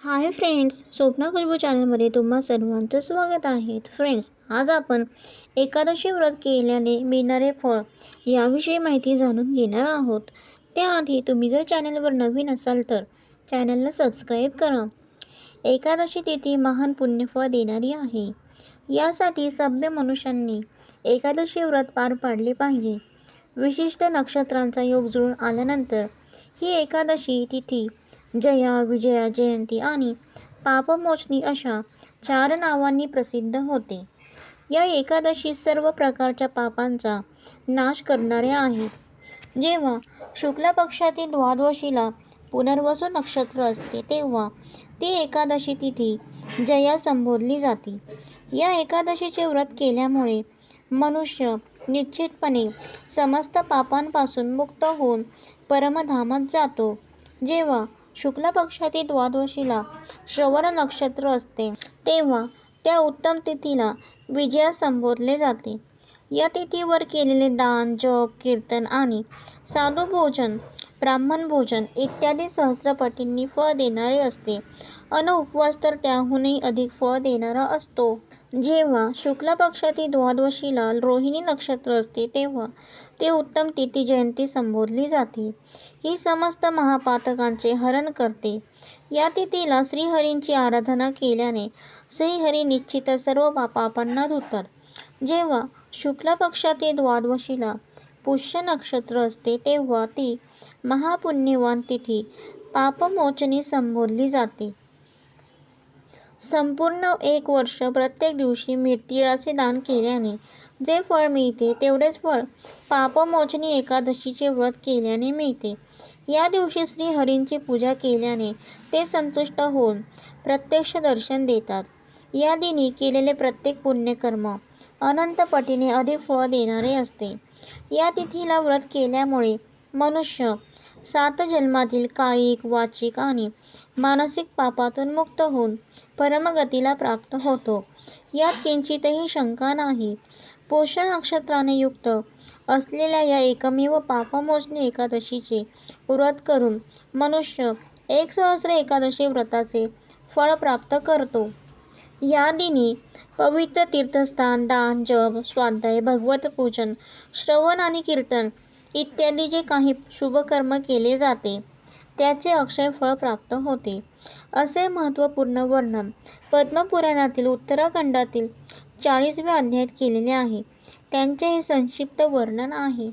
Hi friends Swapna कुलबू चॅनलमध्ये तुम्हा सर्वांचं स्वागत आहे. फ्रेंड्स आज आपण एकादशी व्रत केल्याने मिळणारे फळ याविषयी माहिती जाणून घेणार आहोत. त्याआधी तुम्ही जर चॅनलवर नवीन असाल तर चॅनलला सबस्क्राईब करा. एकादशी तिथी महान पुण्यफळ देणारी आहे. यासाठी सभ्य मनुष्यांनी एकादशी व्रत पार पाडले पाहिजे. विशिष्ट नक्षत्रांचा योग जुळून आल्यानंतर ही एकादशी तिथी जया विजया जयंती आणि पापमोचनी अशा चार नावांनी प्रसिद्ध होते. या एकादशी सर्व प्रकारच्या पापांचा नाश करणाऱ्या आहेत जेव्हा शुक्ल पक्षातील द्वादशीला पुनर्वसू नक्षत्र असते तेव्हा ती एकादशी तिथी जया संबोधली जाते. या एकादशीचे व्रत केल्यामुळे मनुष्य निश्चितपणे समस्त पापांपासून मुक्त होऊन परमधामात जातो. जेव्हा शुक्ल पक्षातील द्वादशीला श्रवण नक्षत्र असते. तेव्हा त्या उत्तम तिथीला विजया संबोधले जाते. या तिथीवर केलेले दान जप कीर्तन आणि साधू भोजन ब्राह्मण भोजन इत्यादी सहस्रपटींनी फळ देणारे असते. अन उपवास तर त्याहूनही अधिक फळ देणारा असतो. जेव्हा शुक्ल पक्षातील द्वादशीला रोहिणी नक्षत्र असते तेव्हा ते उत्तम तिथी जयंती संबोधली जाते. ही समस्त महापातकांचे हरण करते. या तिथीला श्रीहरींची आराधना केल्याने श्रीहरी निश्चित सर्व पापांना धुतात. जेव्हा शुक्ल पक्षातील द्वादशीला पुष्य नक्षत्र असते तेव्हा ती महापुण्यवान तिथी पापमोचनी संबोधली जाते. संपूर्ण एक वर्ष प्रत्येक दिवशी तिळाचे दान केल्याने जे फळ मिळते तेवढेच फळ पापमोचनी एकादशीचे व्रत केल्याने मिळते. या दिवशी श्रीहरींची पूजा केल्याने ते संतुष्ट होऊन प्रत्यक्ष दर्शन देतात. या दिनी केलेले प्रत्येक पुण्यकर्म अनंत पटीने अधिक फळ देणारे असते. या तिथीला व्रत केल्यामुळे मनुष्य सात जन्मातील कायिक वाचिक आणि मानसिक पापातून मुक्त होऊन परमगतीला प्राप्त होतो. यात किंचितही शंका नाही. पोषण नक्षत्राने युक्त असलेल्या या एकमेव पापमोजणी एकादशीचे व्रत करून मनुष्य एक सहस्र एकादशी व्रताचे फळ प्राप्त करतो. या दिनी पवित्र तीर्थस्थान दान जप स्वाध्याय भगवत पूजन श्रवण आणि कीर्तन इत्यादी जे काही शुभकर्म केले जाते त्याचे अक्षय फळ प्राप्त होते. असे महत्त्वपूर्ण वर्णन पद्मपुराणातील उत्तराखंडातील चाळीसव्या अध्यायात केलेले आहे. त्यांचे हे संक्षिप्त वर्णन आहे.